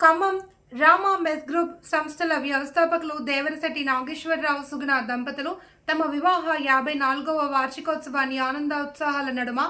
Khammam Rama mess group సంస్థల వ్యవస్థాపకులు దేవరశెట్టి నాగేశ్వరరావు సుగుణ దంపతులు తమ వివాహ యాభై నాలుగవ వార్షికోత్సవాన్ని ఆనందోత్సాహాల నడుమ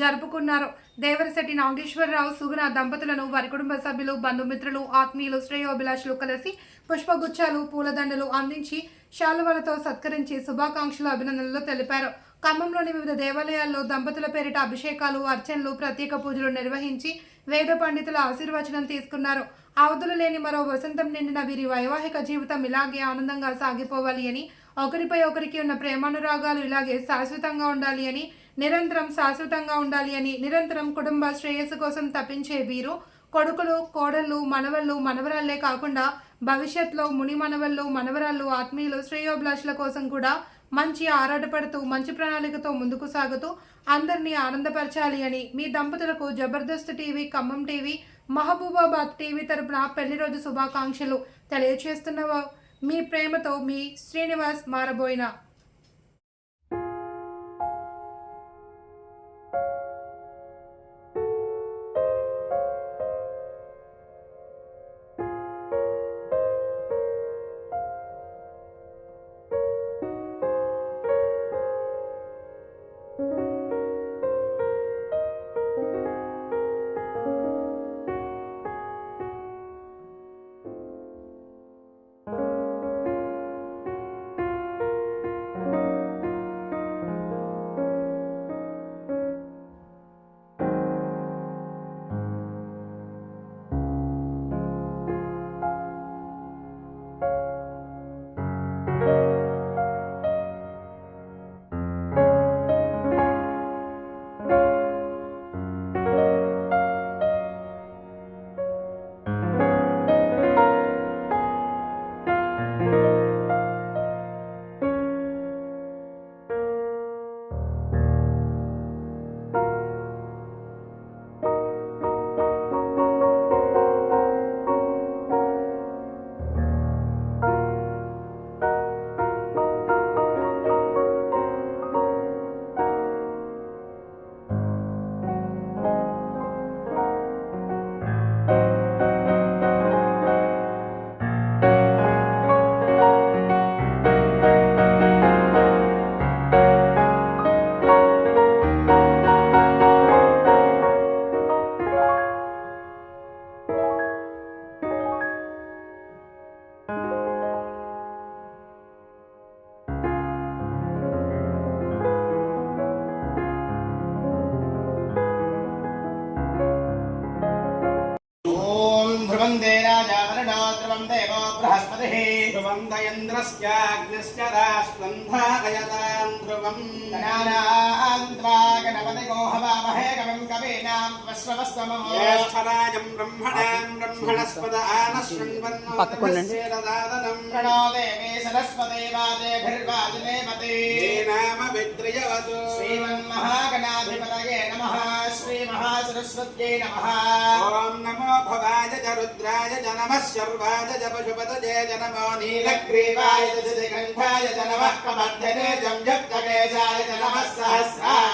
జరుపుకున్నారు. దేవరశెట్టి నాగేశ్వరరావు సుగుణ దంపతులను వారి కుటుంబ సభ్యులు బంధుమిత్రులు ఆత్మీయులు శ్రేయోభిలాషులు కలిసి పుష్పగుచ్చాలు పూలదండలు అందించి శాలువలతో సత్కరించి శుభాకాంక్షలు అభినందనలు తెలిపారు. ఖమ్మంలోని వివిధ దేవాలయాల్లో దంపతుల పేరిట అభిషేకాలు అర్చనలు ప్రత్యేక పూజలు నిర్వహించి వేద పండితుల ఆశీర్వచనం తీసుకున్నారు. అవధులు లేని మరో వసంతం నిండిన వీరి వైవాహిక జీవితం ఇలాగే ఆనందంగా సాగిపోవాలి అని ఒకరిపై ఒకరికి ఉన్న ప్రేమానురాగాలు ఇలాగే శాశ్వతంగా ఉండాలి అని నిరంతరం శాశ్వతంగా ఉండాలి అని నిరంతరం కుటుంబ శ్రేయస్సు కోసం తప్పించే వీరు కొడుకులు కోడళ్ళు మనవళ్ళు మనవరాళ్ళే కాకుండా భవిష్యత్తులో ముని మనవళ్ళు మనవరాళ్ళు ఆత్మీయులు శ్రేయోభిలాషుల కోసం కూడా మంచి ఆరాటపడుతూ మంచి ప్రణాళికతో ముందుకు సాగుతూ అందరినీ ఆనందపరచాలి అని మీ దంపతులకు Jabardasth TV Khammam TV Mahabubabad TV తరపున పెళ్ళి రోజు శుభాకాంక్షలు తెలియచేస్తున్న మీ ప్రేమతో మీ శ్రీనివాస్ మారబోయిన. ॐ ध्रुवं दे राजा वरुणो ध्रुवं देवो बृहस्पतिः ध्रुवन्दयन्द्रस्याग्निश्च राष्ट्रन्धारयतां పక్కకుండండి ప్రణో దేవీ సరస్వతే వాజేభిర్వాజనేమతే నామ విద్రియవతు. శ్రీమన్మహాగణాధిపతయే నమః. శ్రీ మహాసరస్వత్యై నమః. ఓం నమో భవాయ జ రుద్రాయ జ నమః. శర్వాయ జ పశుపతయే జ నమో నీలగ్రీవాయ జ దిగంఠాయ జ నమః. కమర్ధనే జం జప్తకేశాయ జ నమః సహస్రాయ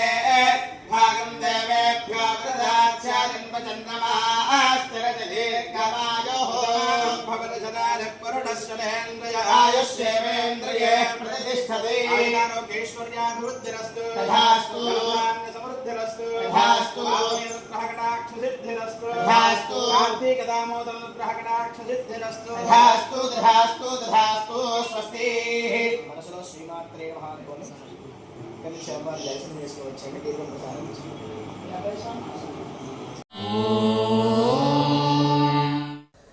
आयुष्येवेन्द्रिये प्रतिष्ठते आयुष्येवेन्द्रियाभिवृद्धिरस्तु तथास्तु। समृद्धिरस्तु तथास्तु। ग्रहकटाक्षसिद्धिरस्तु तथास्तु। कार्तीकदामोदरग्रहकटाक्षसिद्धिरस्तु तथास्तु तथास्तु तथास्तु स्वस्ति మనసులో శ్రీమాత్రే మహానుకోని కలిసి అమ్మాయి దర్శనం చేసుకోవచ్చండి దీపం ప్రసారం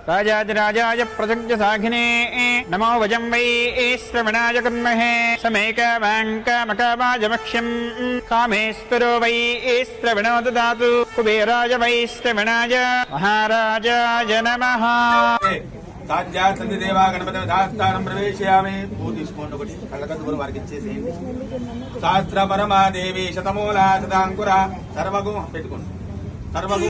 రాజాదిరాజాయ ప్రజజ్ఞ సాఘినే నమో వజం వై శ్రవణాయ కర్మహే సమేకవాంకమకామాజమక్ష్యం కామేశ్వరో వై శ్రవణో దాతు కుబేరాయ వై శ్రవణాయ మహారాజాయ నమ. సాధ్యా దేవా గణపతి శాస్త్రానం ప్రవేశయామి. పూ తీసుకోండి ఒకటి. వారికి ఇచ్చేసేయండి. శాస్త్ర పరమాదేవి శతమూల పెట్టుకోండి. సర్వగు